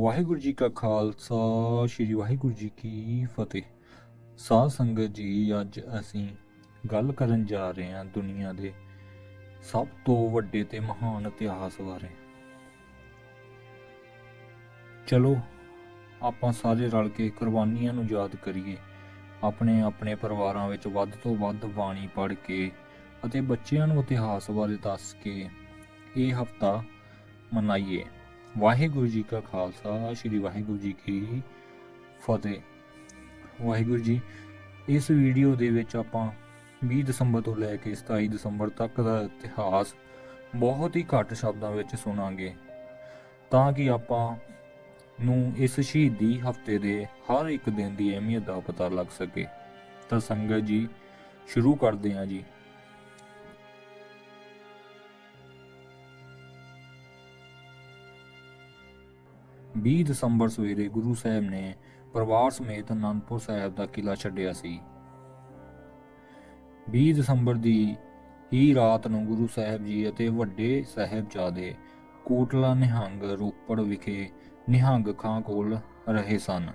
ਵਾਹਿਗੁਰੂ ਜੀ ਕਾ ਖਾਲਸਾ, ਸ੍ਰੀ ਵਾਹਿਗੁਰੂ ਜੀ ਕੀ ਫਤਿਹ। ਸਾਧ ਸੰਗਤ ਜੀ, ਅੱਜ ਅਸੀਂ ਗੱਲ ਕਰਨ ਜਾ ਰਹੇ ਹਾਂ ਦੁਨੀਆ ਦੇ ਸਭ ਤੋਂ ਵੱਡੇ ਤੇ ਮਹਾਨ ਇਤਿਹਾਸ ਬਾਰੇ। ਚਲੋ, ਆਪਾਂ ਸਾਰੇ ਰਲ ਕੇ ਕੁਰਬਾਨੀਆਂ ਨੂੰ ਯਾਦ ਕਰੀਏ। ਆਪਣੇ ਆਪਣੇ ਪਰਿਵਾਰਾਂ ਵਿੱਚ ਵੱਧ ਤੋਂ ਵੱਧ ਬਾਣੀ ਪੜ੍ਹ ਕੇ ਅਤੇ ਬੱਚਿਆਂ ਨੂੰ ਇਤਿਹਾਸ ਬਾਰੇ ਦੱਸ ਕੇ ਇਹ ਹਫਤਾ ਮਨਾਈਏ। ਵਾਹਿਗੁਰੂ ਜੀ ਕਾ ਖਾਲਸਾ, ਸ੍ਰੀ ਵਾਹਿਗੁਰੂ ਜੀ ਕੀ ਫਤਿਹ। ਵਾਹਿਗੁਰੂ ਜੀ, ਇਸ ਵੀਡੀਓ ਦੇ ਵਿੱਚ ਆਪਾਂ 20 ਦਸੰਬਰ ਤੋਂ ਲੈ ਕੇ 27 ਦਸੰਬਰ ਤੱਕ ਦਾ ਇਤਿਹਾਸ ਬਹੁਤ ਹੀ ਘੱਟ ਸ਼ਬਦਾਂ ਵਿੱਚ ਸੁਣਾਂਗੇ। ਤਾਂ ਕਿ ਆਪਾਂ ਨੂੰ ਇਸ ਸ਼ਹੀਦੀ ਹਫ਼ਤੇ ਦੇ ਹਰ ਇੱਕ ਦਿਨ ਦੀ ਅਹਿਮੀਅਤ ਦਾ ਪਤਾ ਲੱਗ ਸਕੇ। ਤਾਂ ਸੰਗਤ ਜੀ, ਸ਼ੁਰੂ ਕਰਦੇ ਹਾਂ ਜੀ। ਵੀਹ ਦਸੰਬਰ ਸਵੇਰੇ ਗੁਰੂ ਸਾਹਿਬ ਨੇ ਪਰਿਵਾਰ ਸਮੇਤ ਅਨੰਦਪੁਰ ਸਾਹਿਬ ਦਾ ਕਿਲਾ ਛੱਡਿਆ ਸੀ। 20 ਦਸੰਬਰ ਦੀ ਹੀ ਰਾਤ ਨੂੰ ਗੁਰੂ ਸਾਹਿਬ ਜੀ ਅਤੇ ਵੱਡੇ ਸਾਹਿਬਜ਼ਾਦੇ ਕੋਟਲਾ ਨਿਹੰਗ ਰੋਪੜ ਵਿਖੇ ਨਿਹੰਗ ਖਾਂ ਕੋਲ ਰਹੇ ਸਨ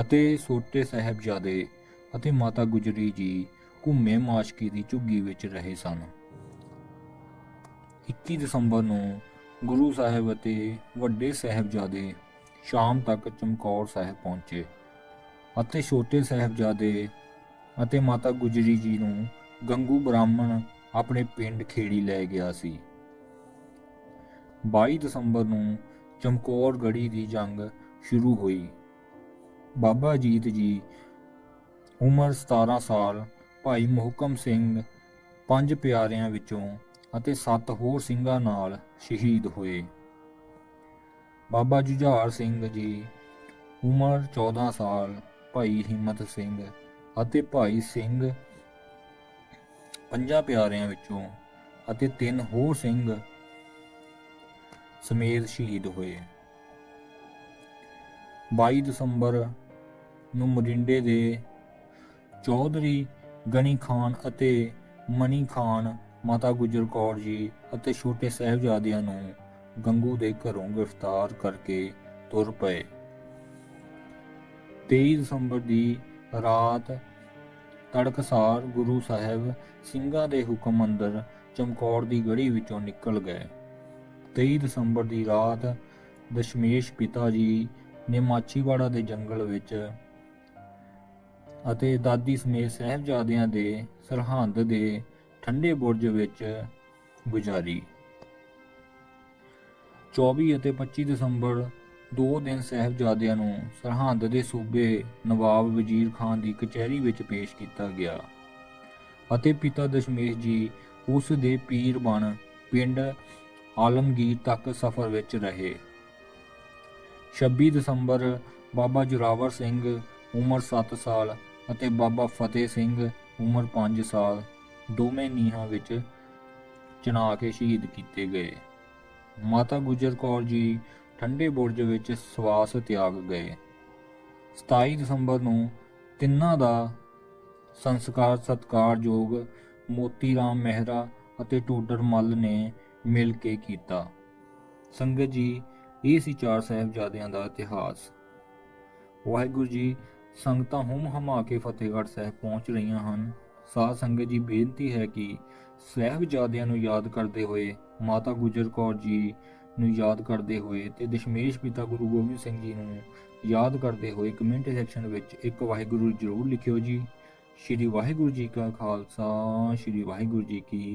ਅਤੇ ਛੋਟੇ ਸਾਹਿਬਜ਼ਾਦੇ ਅਤੇ ਮਾਤਾ ਗੁਜਰੀ ਜੀ ਘੁੰਮੇ ਮਾਸ਼ਕੀ ਦੀ ਝੁੱਗੀ ਵਿੱਚ ਰਹੇ ਸਨ। 21 ਦਸੰਬਰ ਨੂੰ ਗੁਰੂ ਸਾਹਿਬ ਅਤੇ ਵੱਡੇ ਸਾਹਿਬਜ਼ਾਦੇ ਸ਼ਾਮ ਤੱਕ ਚਮਕੌਰ ਸਾਹਿਬ ਪਹੁੰਚੇ ਅਤੇ ਛੋਟੇ ਸਾਹਿਬਜ਼ਾਦੇ ਅਤੇ ਮਾਤਾ ਗੁਜਰੀ ਜੀ ਨੂੰ ਗੰਗੂ ਬ੍ਰਾਹਮਣ ਆਪਣੇ ਪਿੰਡ ਖੇੜੀ ਲੈ ਗਿਆ ਸੀ। 22 ਦਸੰਬਰ ਨੂੰ ਚਮਕੌਰ ਗੜੀ ਦੀ ਜੰਗ ਸ਼ੁਰੂ ਹੋਈ। ਬਾਬਾ ਜੀਤ ਜੀ ਉਮਰ 17 ਸਾਲ, ਭਾਈ ਮੁਹਕਮ ਸਿੰਘ ਪੰਜ ਪਿਆਰਿਆਂ ਵਿੱਚੋਂ ਅਤੇ ਸੱਤ ਹੋਰ ਸਿੰਘਾਂ ਨਾਲ ਸ਼ਹੀਦ ਹੋਏ। ਬਾਬਾ ਜੁਝਾਰ ਸਿੰਘ ਜੀ, ਉਮਰ 14 ਸਾਲ, ਭਾਈ ਹਿੰਮਤ ਸਿੰਘ ਅਤੇ ਭਾਈ ਸਿੰਘ ਪੰਜਾਂ ਪਿਆਰਿਆਂ ਵਿੱਚੋਂ ਅਤੇ ਤਿੰਨ ਹੋਰ ਸਿੰਘ ਸਮੇਤ ਸ਼ਹੀਦ ਹੋਏ। 22 ਦਸੰਬਰ ਨੂੰ ਮਰਿੰਡੇ ਦੇ ਚੌਧਰੀ ਗਣੀ ਖਾਨ ਅਤੇ ਮਨੀ ਖਾਨ ਮਾਤਾ ਗੁਜਰ ਕੌਰ ਜੀ ਅਤੇ ਛੋਟੇ ਸਾਹਿਬਜ਼ਾਦਿਆਂ ਨੂੰ ਗੰਗੂ ਦੇ ਘਰੋਂ ਗ੍ਰਿਫਤਾਰ ਕਰਕੇ ਤੁਰ ਪਏ। 23 ਦਸੰਬਰ ਦੀ ਰਾਤ ਤੜਕਸਾਰ ਗੁਰੂ ਸਾਹਿਬ ਸਿੰਘਾਂ ਦੇ ਹੁਕਮ ਅੰਦਰ ਚਮਕੌਰ ਦੀ ਗੜੀ ਵਿੱਚੋਂ ਨਿਕਲ ਗਏ। 23 ਦਸੰਬਰ ਦੀ ਰਾਤ ਦਸ਼ਮੇਸ਼ ਪਿਤਾ ਜੀ ਨੇ ਮਾਚੀਵਾੜਾ ਦੇ ਜੰਗਲ ਵਿੱਚ ਅਤੇ ਦਾਦੀ ਸਮੇਤ ਸਾਹਿਬਜ਼ਾਦਿਆਂ ਦੇ ਸਰਹੰਦ ਦੇ ਠੰਡੇ ਬੁਰਜ ਵਿੱਚ ਗੁਜ਼ਾਰੀ। 24 ਅਤੇ 25 ਦਸੰਬਰ ਦੋ ਦਿਨ ਸਾਹਿਬਜ਼ਾਦਿਆਂ ਨੂੰ ਸਰਹੰਦ ਦੇ ਸੂਬੇ ਨਵਾਬ ਵਜ਼ੀਰ ਖਾਨ ਦੀ ਕਚਹਿਰੀ ਵਿੱਚ ਪੇਸ਼ ਕੀਤਾ ਗਿਆ ਅਤੇ ਪਿਤਾ ਦਸ਼ਮੇਸ਼ ਜੀ ਉਸ ਦੇ ਪੀਰ ਬਣ ਪਿੰਡ ਆਲਮਗੀਰ ਤੱਕ ਸਫ਼ਰ ਵਿੱਚ ਰਹੇ। 26 ਦਸੰਬਰ ਬਾਬਾ ਜੁਰਾਵਰ ਸਿੰਘ ਉਮਰ 7 ਸਾਲ ਅਤੇ ਬਾਬਾ ਫਤਿਹ ਸਿੰਘ ਉਮਰ 5 ਸਾਲ ਦੋਵੇਂ ਨੀਹਾਂ ਵਿੱਚ ਚਣਾ ਕੇ ਸ਼ਹੀਦ ਕੀਤੇ ਗਏ। ਮਾਤਾ ਗੁਜਰ ਕੌਰ ਜੀ ਠੰਡੇ ਬੁਰਜ ਵਿੱਚ ਸਵਾਸ ਤਿਆਗ ਗਏ। 27 ਦਸੰਬਰ ਨੂੰ ਤਿੰਨਾਂ ਦਾ ਸੰਸਕਾਰ ਸਤਕਾਰਯੋਗ ਮੋਤੀ ਰਾਮ ਮਹਿਰਾ ਅਤੇ ਟੂਡਰ ਮੱਲ ਨੇ ਮਿਲ ਕੇ ਕੀਤਾ। ਸੰਗਤ ਜੀ, ਇਹ ਸੀ ਚਾਰ ਸਾਹਿਬਜ਼ਾਦਿਆਂ ਦਾ ਇਤਿਹਾਸ। ਵਾਹਿਗੁਰੂ ਜੀ, ਸੰਗਤਾਂ ਹੁਮ ਹਮਾ ਕੇ ਫਤਿਹਗੜ੍ਹ ਸਾਹਿਬ ਪਹੁੰਚ ਰਹੀਆਂ ਹਨ। ਸਾਧ ਸੰਗਤ ਜੀ ਬੇਨਤੀ ਹੈ ਕਿ ਸਾਹਿਬਜ਼ਾਦਿਆਂ ਨੂੰ ਯਾਦ ਕਰਦੇ ਹੋਏ, ਮਾਤਾ ਗੁਜਰ ਕੌਰ ਜੀ ਨੂੰ ਯਾਦ ਕਰਦੇ ਹੋਏ ਤੇ ਦਸ਼ਮੇਸ਼ ਪਿਤਾ ਗੁਰੂ ਗੋਬਿੰਦ ਸਿੰਘ ਜੀ ਨੂੰ ਯਾਦ ਕਰਦੇ ਹੋਏ ਕਮੈਂਟ ਸੈਕਸ਼ਨ ਵਿੱਚ ਇੱਕ ਵਾਹਿਗੁਰੂ ਜ਼ਰੂਰ ਲਿਖਿਓ ਜੀ। ਸ਼੍ਰੀ ਵਾਹਿਗੁਰੂ ਜੀ ਕਾ ਖਾਲਸਾ, ਸ਼੍ਰੀ ਵਾਹਿਗੁਰੂ ਜੀ ਕੀ